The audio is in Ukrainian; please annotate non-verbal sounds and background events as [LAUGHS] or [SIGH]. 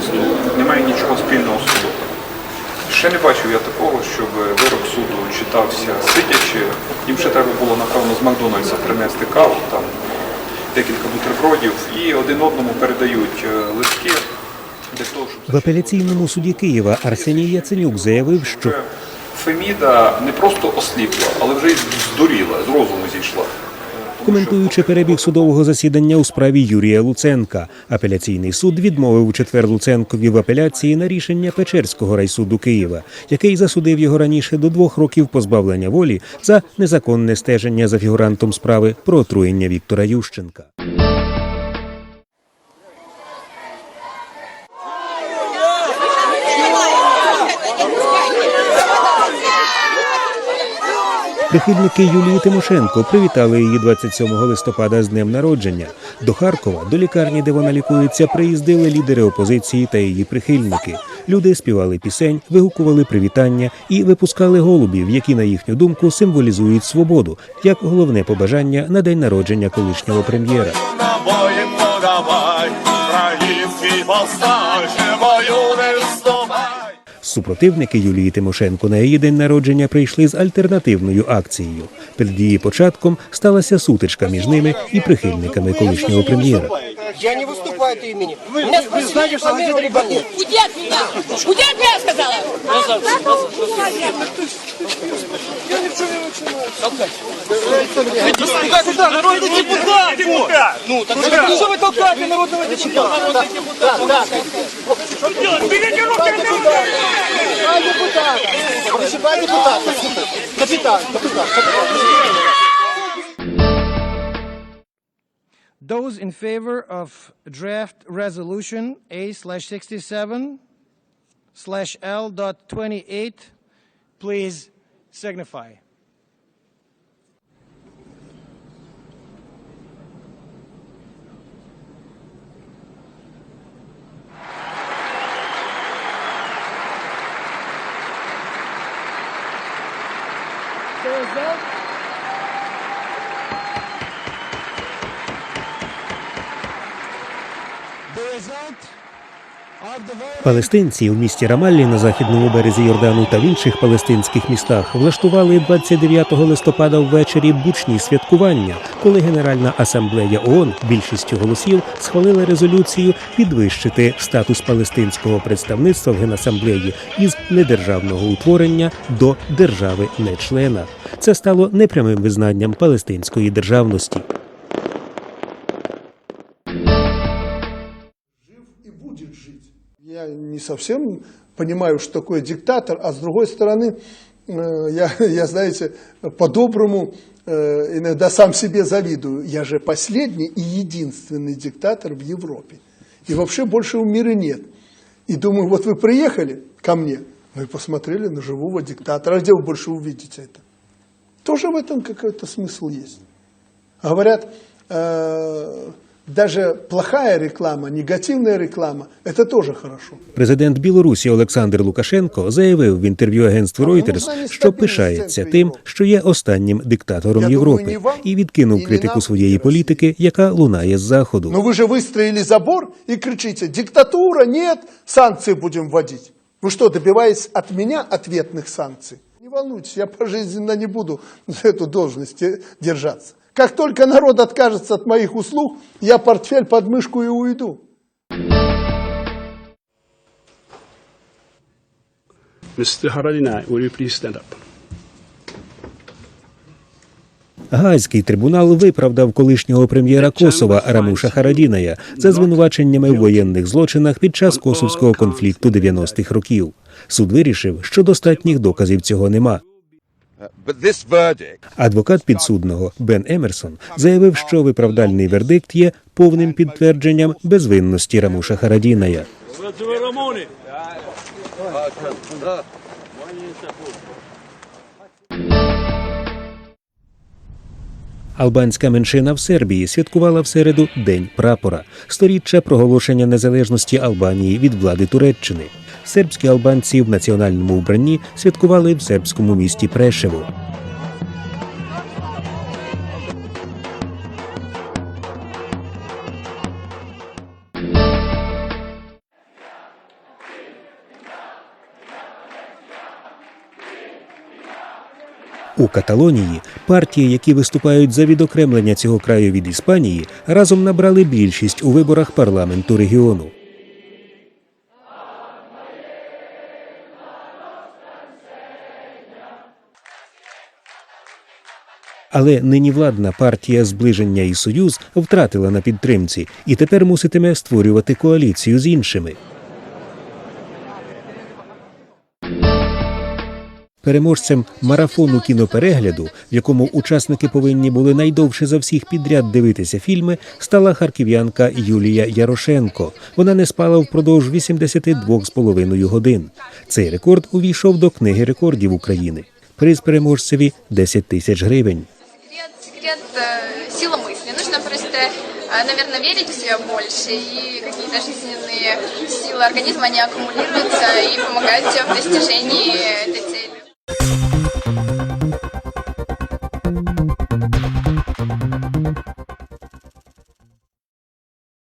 з'їзду не має нічого спільного з. Ще не бачив я такого, щоб вирок суду читався сидячи. Їм ще треба було, напевно, з Макдональдса принести каву, там декілька бутербродів, і один одному передають е, листки. для того, щоб... В апеляційному суді Києва Арсеній Яценюк заявив, що Феміда не просто осліпла, але вже й здуріла, з розуму зійшла коментуючи перебіг судового засідання у справі Юрія Луценка, апеляційний суд відмовив у четвер Луценкові в апеляції на рішення Печерського райсуду Києва, який засудив його раніше до двох років позбавлення волі за незаконне стеження за фігурантом справи про отруєння Віктора Ющенка. Прихильники Юлії Тимошенко привітали її 27 листопада з днем народження. До Харкова, до лікарні, де вона лікується, приїздили лідери опозиції та її прихильники. Люди співали пісень, вигукували привітання і випускали голубів, які, на їхню думку, символізують свободу, як головне побажання на день народження колишнього прем'єра. Український повстав, живою не. Супротивники Юлії Тимошенко на її день народження прийшли з альтернативною акцією. Перед її початком сталася сутичка між ними і прихильниками колишнього прем'єра. Я не выступаю от имени. Вы, Меня вы знаете, что вы либо нет. Уйди от меня! Уйди от меня, я сказала! Куда, куда? Народный депутат! депутат! Ну, так что вы толкаете народного депутата? Да, да, да. Берите руки от меня! Пришибай депутата! Пришибай депутата! Капитан, капитан, капитан. Those in favor of draft resolution A slash L dot twenty-eight, please signify. The result The result Палестинці у місті Рамаллі на західному березі Йордану та в інших палестинських містах влаштували 29 листопада ввечері бучні святкування, коли Генеральна асамблея ООН більшістю голосів схвалила резолюцію підвищити статус палестинського представництва в генасамблеї із недержавного утворення до держави нечлена. Це стало непрямим визнанням палестинської державності. Я не совсем понимаю, что такое диктатор, а с другой стороны, э, я, [LAUGHS] я знаете, по-доброму э, иногда сам себе завидую. Я же последний и единственный диктатор в Европе. И вообще больше в мире нет. И думаю, вот вы приехали ко мне, вы посмотрели на живого диктатора, а где вы больше увидите это? Тоже в этом какой-то смысл есть. Говорят, э, даже плохая реклама, негативная реклама, это тоже хорошо. Президент Білорусі Олександр Лукашенко заявив в інтерв'ю агентству Reuters, що пишається тим, що є останнім диктатором Я Європи, думаю, ні вам, і відкинув і ні критику нам своєї не політики, яка лунає з заходу. Но вы же выстроили забор и кричите, диктатура, нет, санкции будем вводить. Вы что, добиваетесь от меня ответных санкций? Не волнуйтесь, я пожизненно не буду за эту должность э, держаться. Как только народ откажется от моих услуг, я портфель под мышку и уйду. Mr. Haradinaj, will you please stand up? Гаазький трибунал виправдав колишнього прем'єра Косова Рамуша Харадіная за звинуваченнями в воєнних злочинах під час косовського конфлікту 90-х років. Суд вирішив, що достатніх доказів цього нема. Адвокат підсудного Бен Емерсон заявив, що виправдальний вердикт є повним підтвердженням безвинності Рамуша Харадіная. Албанська меншина в Сербії святкувала в середу День прапора, сторіччя проголошення незалежності Албанії від влади Туреччини сербські албанці в національному вбранні святкували в сербському місті Прешево. У Каталонії партії, які виступають за відокремлення цього краю від Іспанії, разом набрали більшість у виборах парламенту регіону. Але нині владна партія зближення і союз втратила на підтримці і тепер муситиме створювати коаліцію з іншими. Переможцем марафону кіноперегляду, в якому учасники повинні були найдовше за всіх підряд дивитися фільми, стала харків'янка Юлія Ярошенко. Вона не спала впродовж 82,5 годин. Цей рекорд увійшов до книги рекордів України. Приз переможцеві 10 тисяч гривень. Секрет э, сила мысли. Нужно просто, э, наверное, верить в себя больше, и какие-то жизненные силы организма, они аккумулируются и помогают тебе в достижении этой цели.